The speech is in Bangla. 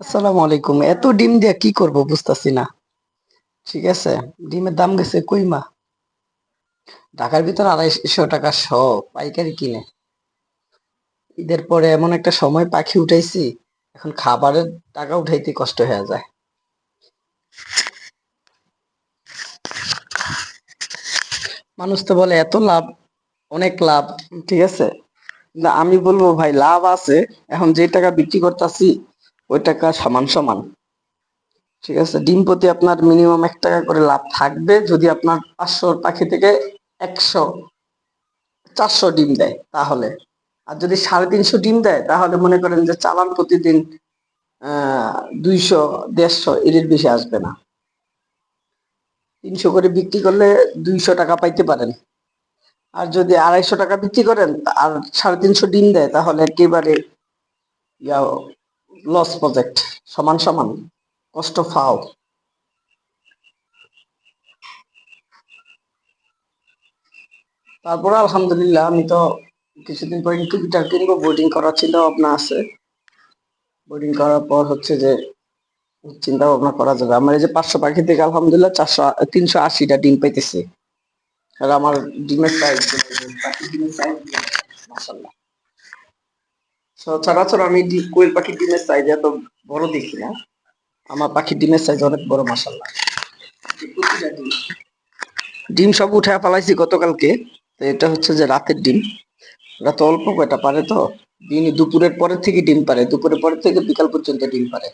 আসসালামু আলাইকুম। এত ডিম দিয়ে কি করব বুঝতাছি না। ঠিক আছে? ডিমের দাম গেছে কইমা ঢাকার ভিতর আড়াইশো টাকা শ পাইকারি কিনে। ঈদের পরে এমন একটা সময় পাখি উঠাইছি, এখন খাবারের টাকা উঠাইতে কষ্ট হয়ে যায়। মানুষ তো বলে, এত লাভ, অনেক লাভ। ঠিক আছে? আমি বলব ভাই, লাভ আছে। এখন যে টাকা বিক্রি করতেছি ওই টাকা সমান সমান। ঠিক আছে? ডিম প্রতি আপনার মিনিমাম এক টাকা করে লাভ থাকবে যদি আপনার পাঁচশো পাখি থেকে একশো, চারশো ডিম দেয় তাহলে। আর যদি সাড়ে তিনশো ডিম দেয় তাহলে মনে করেন যে চালান প্রতিদিন দুইশো, দেড়শো এর বেশি আসবে না। তিনশো করে বিক্রি করলে দুইশো টাকা পাইতে পারেন। আর যদি আড়াইশো টাকা বিক্রি করেন আর সাড়ে তিনশো ডিম দেয় তাহলে একেবারে ইয়া লস প্রজেক্ট সমান সমান, কষ্ট ফাও তারপরে আলহামদুলিল্লাহ, আমি তো কিছুদিন পরে ইনকিউবেটার কিনবো বোর্ডিং করার চিন্তা ভাবনা আছে। বোর্ডিং করার পর হচ্ছে যে চিন্তা ভাবনা করা যাবে। আমার এই যে পাঁচশো পাখি থেকে আলহামদুলিল্লাহ চারশো, তিনশো আশিটা ডিম পাইতেছি। আর আমার ডিমের সাইজ ডিমের সাইজ মাসাল্লাহ সচরাচর আমি কোয়েল পাখির ডিমের সাইজ এত বড় দেখি না। আমার পাখির ডিমের সাইজ অনেক বড় মাসাল্লাহ ডিম সব উঠে পালাইছি গতকালকে। তো এটা হচ্ছে যে রাতের ডিম। রাত অল্প কয়টা পারে তো? দিন দুপুরের পরের থেকে ডিম পারে। দুপুরের পরের থেকে বিকাল পর্যন্ত ডিম পারে।